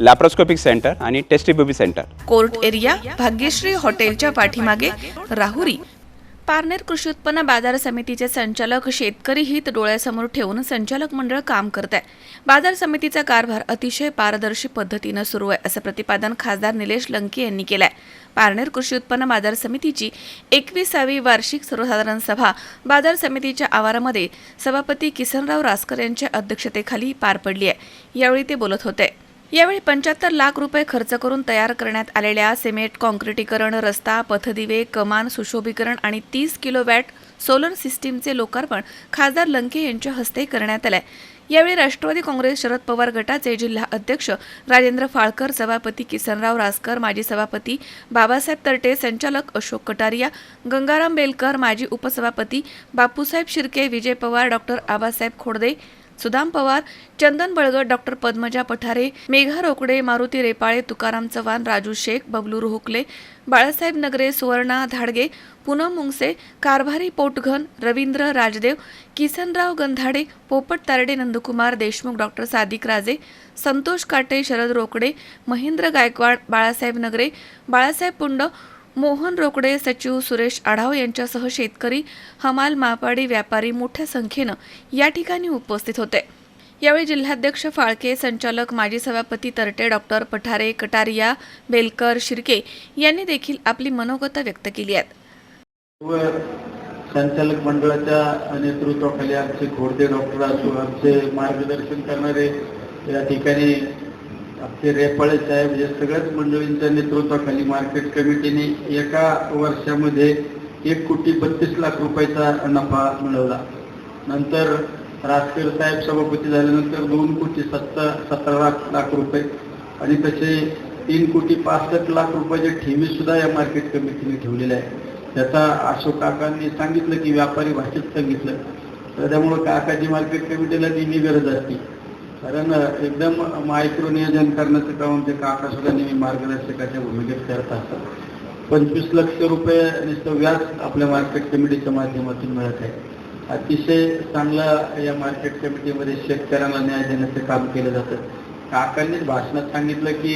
Laparoscopic centre आणि test tube baby centre court area Bhagyashree हॉटेलच्या पाठीमागे राहुरी. पारनेर कृषी उत्पन्न बाजार समितीचे संचालक शेतकरी हित डोळ्यासमोर ठेवून संचालक मंडळ काम करत आहे बाजार समितीचा कारभार अतिशय पारदर्शी पद्धतीनं सुरू आहे असं प्रतिपादन खासदार निलेश लंके यांनी केलं आहे पारनेर कृषी उत्पन्न बाजार समितीची एकविसावी वार्षिक सर्वसाधारण सभा बाजार समितीच्या आवारामध्ये सभापती किसनराव रासकर यांच्या अध्यक्षतेखाली पार पडली आहे. यावेळी ते बोलत होते. यावेळी पंच्याहत्तर लाख रुपये खर्च करून तयार करण्यात आलेल्या सिमेंट कॉन्क्रिटीकरण रस्ता पथदिवे कमान सुशोभीकरण आणि तीस किलोवॅट सोलर सिस्टीमचे लोकार्पण खासदार लंके यांच्या हस्ते करण्यात आलंय. यावेळी राष्ट्रवादी काँग्रेस शरद पवार गटाचे जिल्हा अध्यक्ष राजेंद्र फाळकर सभापती किसनराव रासकर माजी सभापती बाबासाहेब तरटे संचालक अशोक कटारिया गंगाराम बेलकर माजी उपसभापती Bapusaheb Shirke Vijay Pawar doctor Abasaheb खोडदे Sudam Pawar Chandan Balgat doctor Padmaja Pathare Megha Rokade Maruti Repale Tukaram Chavan Raju Shaikh Bablu Rohakale Balasaheb Nagare Suvarna Dhadge Poonam Mungase कारभारी Potghan Ravindra Rajdev Kisanrao Gandhade Popat Tarde Nandkumar Deshmukh doctor Sadiq Raje Santosh काटे शरद रोकडे महेंद्र गायकवाड बाळासाहेब नगरे बाळासाहेब पुंड मोहन रोकडे सचिव सुरेश आढाव यांच्यासह शेतकरी हमाल मापाडी व्यापारी मोठ्या संख्येनं या ठिकाणी उपस्थित होते. यावेळी जिल्हाध्यक्ष फाळके संचालक माजी सभापती तरटे डॉक्टर पठारे कटारिया बेलकर शिर्के यांनी देखील आपली मनोगता व्यक्त केली आहेत संचालक मंडळाच्या नेतृत्वाखाली आमचे घोडदे डॉक्टर असो आमचे मार्गदर्शन करणारे या ठिकाणी आपले रेपाळे साहेब या सगळ्याच मंडळींच्या नेतृत्वाखाली मार्केट कमिटीने एका वर्षामध्ये एक कोटी बत्तीस लाख रुपयाचा नफा मिळवला. नंतर राजकीय साहेब सभापती झाल्यानंतर दोन कोटी सत्तर सतरा लाख लाख रुपये आणि तसे तीन कोटी पासष्ट लाख रुपयाचे ठेवी सुद्धा या मार्केट कमिटीने ठेवलेले आहे त्याचा अशोक काकांनी सांगितलं की व्यापारी भाषेत सांगितलं. तर त्यामुळं काकाची मार्केट कमिटीला नेहमी गरज असते. कारण एकदम मायक्रो नियोजन करण्याचं काम ते काका सुद्धा नेहमी मार्गदर्शकाच्या भूमिकेत करत असतात. पंचवीस लक्ष रुपये नुसतं व्याज आपल्या मार्केट कमिटीच्या माध्यमातून मिळत आहे. अतिशय चांगलं या मार्केट कमिटीमध्ये शेतकऱ्यांना न्याय देण्याचं काम केलं जातं. काकांनीच भाषणात सांगितलं की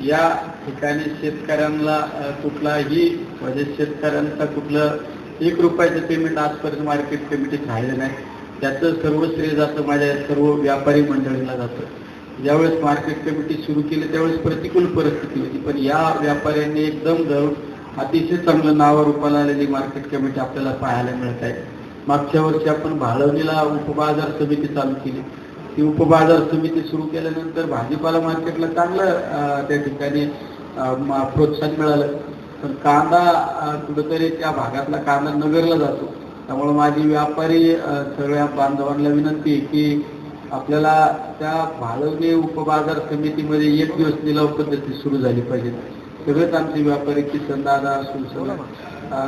या ठिकाणी शेतकऱ्यांना कुठलाही म्हणजे शेतकऱ्यांचा कुठलं एक रुपयाचं पेमेंट आजपर्यंत मार्केट कमिटी झालेलं नाही. त्याचं सर्व श्रेय जातं माझ्या सर्व व्यापारी मंडळीला जातं. ज्यावेळेस मार्केट कमिटी सुरू केली त्यावेळेस प्रतिकूल परिस्थिती होती. पण या व्यापाऱ्यांनी एकदम धरून अतिशय चांगलं नावारूपाला आलेली मार्केट कमिटी आपल्याला पाहायला मिळत आहे. मागच्या वर्षी आपण भाळवणीला उपबाजार समिती चालू केली. ती उपबाजार समिती सुरू केल्यानंतर भाजीपाला मार्केटला चांगलं त्या ठिकाणी प्रोत्साहन मिळालं. पण कांदा कुठंतरी त्या भागातला कांदा नगरला जातो. त्यामुळे माझी व्यापारी सगळ्या बांधवांना विनंती आहे की आपल्याला त्या भाळवणी उपबाजार समितीमध्ये एक दिवस निलाव पद्धती सुरू झाली पाहिजे. सगळेच आमचे व्यापारी किसन दादा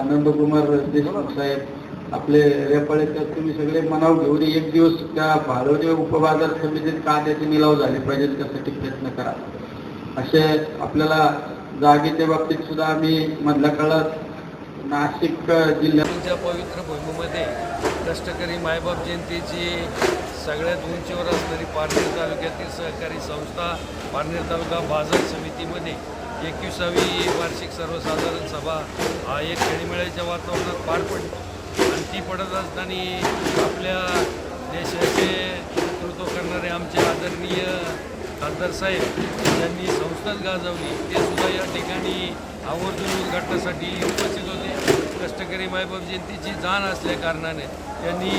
नंदकुमार देशमुख साहेब आपले रेपाळे तुम्ही सगळे मनाव घेऊन एक दिवस त्या भालवणी उपबाजार समितीत कांद्याचे निलाव झाले पाहिजेत त्यासाठी प्रयत्न करा. असे आपल्याला जागेच्या बाबतीत सुद्धा आम्ही मधल्या काळात नाशिक जिल्ह्याच्या पवित्र भूमीमध्ये कष्टकरी मायबाप जयंतीची सगळ्यात उंचीवर असणारी पारनेर तालुक्यातील सहकारी संस्था पारनेर तालुका बाजार समितीमध्ये एकविसावी वार्षिक सर्वसाधारण सभा हा एक खेळीमेळ्याच्या वातावरणात पार पडली. आणि ती पडत असताना आपल्या देशाचे नेतृत्व करणारे आमचे आदरणीय खासदार साहेब यांनी संस्थाच गाजवली. ते सुद्धा या ठिकाणी आवर्जून उद्घाटनासाठी उपस्थित होते. कष्टकरी मायबाप जयंतीची जाण असल्या कारणाने त्यांनी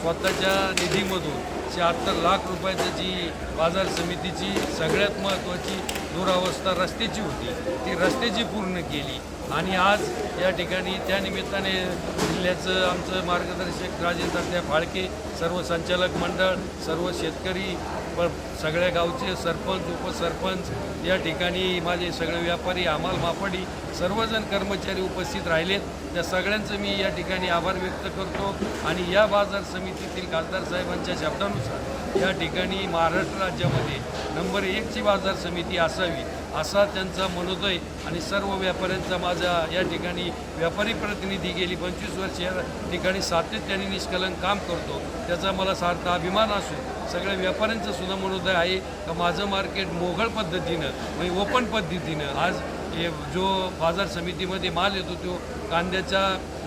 स्वतःच्या निधीमधून शहात्तर लाख रुपयाची जी बाजार समितीची सगळ्यात महत्त्वाची दुरावस्था रस्त्याची होती ती रस्त्याची पूर्ण केली. आणि आज या ठिकाणी त्या निमित्ताने जिल्ह्याचं आमचं मार्गदर्शक राजेंद्र फाळके सर्व संचालक मंडळ सर्व शेतकरी पण सगळ्या गावचे सरपंच उपसरपंच या ठिकाणी माझे सगळे व्यापारी अमाल मापडी सर्वजण कर्मचारी उपस्थित राहिलेत त्या सगळ्यांचं मी या ठिकाणी आभार व्यक्त करतो. आणि या बाजार समितीतील खासदार साहेबांच्या शब्दानुसार या ठिकाणी महाराष्ट्र राज्यामध्ये नंबर एकची बाजार समिती असावी असा त्यांचा मनोदय आणि सर्व व्यापाऱ्यांचा माझा या ठिकाणी व्यापारी प्रतिनिधी गेली पंचवीस वर्ष या ठिकाणी सातत्याने निष्कलन काम करतो. त्याचा मला सार्थ अभिमान असून सगळ्या व्यापाऱ्यांचं सुद्धा मनोदय आहे का माझं मार्केट मोघळ पद्धतीनं म्हणजे ओपन पद्धतीनं. आज हे जो बाजार समितीमध्ये माल येतो तो कांद्याच्या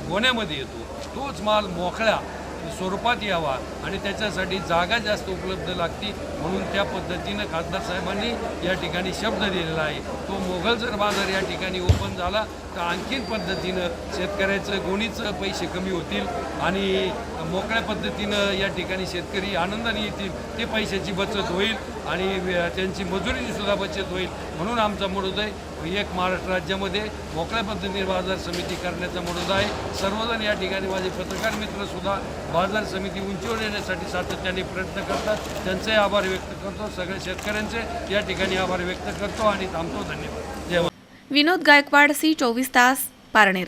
गोण्यामध्ये येतो. तोच माल मोकळ्या स्वरूपात यावा आणि त्याच्यासाठी जागा जास्त उपलब्ध लागती म्हणून त्या पद्धतीनं खासदार साहेबांनी या ठिकाणी शब्द दिलेला आहे. तो मोगल जर बाजार या ठिकाणी ओपन झाला तर आणखीन पद्धतीनं शेतकऱ्याचं गुणीचं पैसे कमी होतील आणि मोकळ्या पद्धतीनं या ठिकाणी शेतकरी आनंदाने येतील ते पैशाची बचत होईल आणि त्यांची मजुरीचीसुद्धा बचत होईल म्हणून आमचा मनोदय एक महाराष्ट्र राज्यामध्ये मोकळ्या पद्धतीने बाजार समिती करण्याचा मनोदय आहे. सर्वजण या ठिकाणी माझे पत्रकार मित्रसुद्धा बाजार समिती उंचीवर येण्यासाठी सातत्याने प्रयत्न करतात. त्यांचे आभार व्यक्त करतो. सगळ्या शेतकऱ्यांचे या ठिकाणी आभार व्यक्त करतो आणि थांबतो. धन्यवाद. जय विनोद गायकवाड सी चोवीस तास पारनेर.